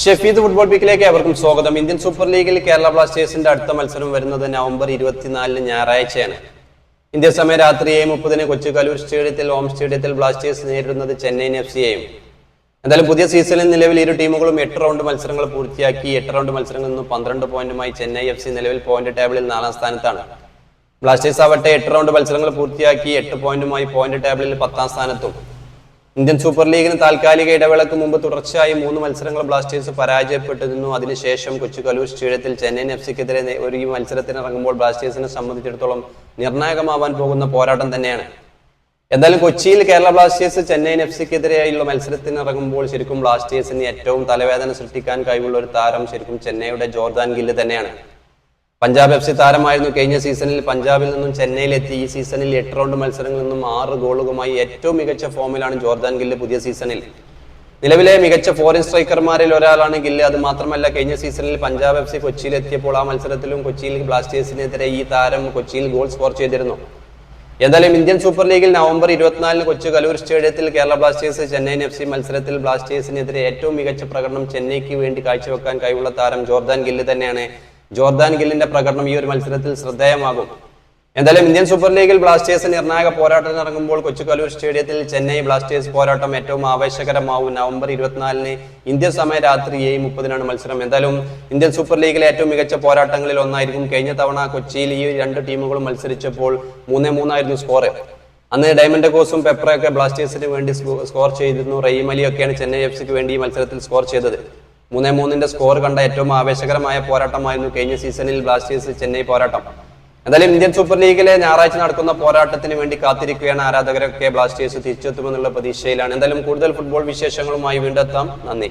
Shefeed football പിക്കിലേക്ക് ഏവർക്കും സ്വാഗതം. Indian super ലീഗിൽ കേരള ബ്ലാസ്റ്റേഴ്സിന്റെ അടുത്ത മത്സരം വരുന്നത് നവംബർ ഇരുപത്തിനാലിന് ഞായറാഴ്ചയാണ്. ഇന്ത്യ സമയം രാത്രി ഏഴ് മുപ്പതിന് കൊച്ചു കലൂർ സ്റ്റേഡിയത്തിൽ ഹോം സ്റ്റേഡിയത്തിൽ ബ്ലാസ്റ്റേഴ്സ് നേരിടുന്നത് ചെന്നൈയിൻ എഫ് സിയെയും എന്തായാലും പുതിയ സീസണിൽ നിലവിൽ ഇരു ടീമുകളും എട്ട് റൗണ്ട് മത്സരങ്ങൾ പൂർത്തിയാക്കി. എട്ട് റൗണ്ട് മത്സരങ്ങളിൽ നിന്ന് പന്ത്രണ്ട് പോയിന്റുമായി ചെന്നൈ എഫ് സി നിലവിൽ പോയിന്റ് ടേബിളിൽ നാലാം സ്ഥാനത്താണ്. ബ്ലാസ്റ്റേഴ്സ് ആവട്ടെ എട്ട് റൗണ്ട് മത്സരങ്ങൾ പൂർത്തിയാക്കി എട്ട് പോയിന്റുമായി പോയിന്റ് ടേബിളിൽ പത്താം സ്ഥാനത്തും. ഇന്ത്യൻ സൂപ്പർ ലീഗിന് താൽക്കാലിക ഇടവേളക്ക് മുമ്പ് തുടർച്ചയായി മൂന്ന് മത്സരങ്ങൾ ബ്ലാസ്റ്റേഴ്സ് പരാജയപ്പെട്ടിരുന്നു. അതിനുശേഷം കൊച്ചു കലൂർ സ്റ്റേഡിയത്തിൽ ചെന്നൈയിൻ എഫ് സിക്കെതിരെ ഒരു ഈ മത്സരത്തിന് ഇറങ്ങുമ്പോൾ ബ്ലാസ്റ്റേഴ്സിനെ സംബന്ധിച്ചിടത്തോളം നിർണായകമാവാൻ പോകുന്ന പോരാട്ടം തന്നെയാണ്. എന്തായാലും കൊച്ചിയിൽ കേരള ബ്ലാസ്റ്റേഴ്സ് ചെന്നൈയിൻ എഫ് സിക്കെതിരെയുള്ള മത്സരത്തിന് ഇറങ്ങുമ്പോൾ ശരിക്കും ബ്ലാസ്റ്റേഴ്സിന് ഏറ്റവും തലവേദന സൃഷ്ടിക്കാൻ കഴിവുള്ള ഒരു താരം ശരിക്കും ചെന്നൈയുടെ ജോർദാൻ ഗില്ല് തന്നെയാണ്. പഞ്ചാബ് എഫ് സി താരമായിരുന്നു കഴിഞ്ഞ സീസണിൽ പഞ്ചാബിൽ നിന്നും ചെന്നൈയിലെത്തി. ഈ സീസണിൽ എട്ട് റൗണ്ട് മത്സരങ്ങളിൽ നിന്നും ആറ് ഗോളുകളുമായി ഏറ്റവും മികച്ച ഫോമിലാണ് ജോർദാൻ ഗില്ല് പുതിയ സീസണിൽ. നിലവിലെ മികച്ച ഫോറിൻ സ്ട്രൈക്കർമാരിൽ ഒരാളാണ് ഗില്ല്. അത് മാത്രമല്ല കഴിഞ്ഞ സീസണിൽ പഞ്ചാബ് എഫ് സി കൊച്ചിയിലെത്തിയപ്പോൾ ആ മത്സരത്തിലും കൊച്ചിയിൽ ബ്ലാസ്റ്റേഴ്സിനെതിരെ ഈ താരം കൊച്ചിയിൽ ഗോൾ സ്കോർ ചെയ്തിരുന്നു. എന്തായാലും ഇന്ത്യൻ സൂപ്പർ ലീഗിൽ നവംബർ ഇരുപത്തിനാലിന് കൊച്ചു കലൂർ സ്റ്റേഡിയത്തിൽ Kerala Blasters Chennaiyin F C മത്സരത്തിൽ ബ്ലാസ്റ്റേഴ്സിനെതിരെ ഏറ്റവും മികച്ച പ്രകടനം ചെന്നൈക്ക് വേണ്ടി കാഴ്ചവെക്കാൻ കഴിവുള്ള താരം ജോർദാൻ ഗില്ല് തന്നെയാണ്. ജോർദാൻ ഗില്ലിന്റെ പ്രകടനം ഈ ഒരു മത്സരത്തിൽ ശ്രദ്ധേയമാകും. എന്തായാലും ഇന്ത്യൻ സൂപ്പർ ലീഗിൽ ബ്ലാസ്റ്റേഴ്സ് നിർണായക പോരാട്ടം ഇറങ്ങുമ്പോൾ കൊച്ചു കലൂർ സ്റ്റേഡിയത്തിൽ ചെന്നൈ ബ്ലാസ്റ്റേഴ്സ് പോരാട്ടം ഏറ്റവും ആവേശകരമാവും. നവംബർ ഇരുപത്തിനാലിന് ഇന്ത്യൻ സമയം രാത്രി ഏഴ് മുപ്പതിനാണ് മത്സരം. എന്തായാലും ഇന്ത്യൻ സൂപ്പർ ലീഗിലെ ഏറ്റവും മികച്ച പോരാട്ടങ്ങളിൽ ഒന്നായിരിക്കും. കഴിഞ്ഞ തവണ കൊച്ചിയിൽ ഈ രണ്ട് ടീമുകളും മത്സരിച്ചപ്പോൾ മൂന്നേ മൂന്നായിരുന്നു സ്കോർ അന്ന് ഡയമണ്ട് കോസും പെപ്പറൊക്കെ ബ്ലാസ്റ്റേഴ്സിന് വേണ്ടി സ്കോർ ചെയ്തിരുന്നു. റഹീം ചെന്നൈ എഫ് സിക്ക് വേണ്ടി ഈ മത്സരത്തിൽ സ്കോർ ചെയ്തത്. മൂന്നേ മൂന്നിന്റെ സ്കോർ കണ്ട ഏറ്റവും ആവേശകരമായ പോരാട്ടമായിരുന്നു കഴിഞ്ഞ സീസണിൽ ബ്ലാസ്റ്റേഴ്സ് ചെന്നൈ പോരാട്ടം. എന്തായാലും ഇന്ത്യൻ സൂപ്പർ ലീഗിലെ ഞായറാഴ്ച നടക്കുന്ന പോരാട്ടത്തിന് വേണ്ടി കാത്തിരിക്കുകയാണ് ആരാധകരൊക്കെ ബ്ലാസ്റ്റേഴ്സ് തിരിച്ചെത്തുമെന്നുള്ള പ്രതീക്ഷയിലാണ്. എന്തായാലും കൂടുതൽ ഫുട്ബോൾ വിശേഷങ്ങളുമായി വീണ്ടെത്താം. നന്ദി.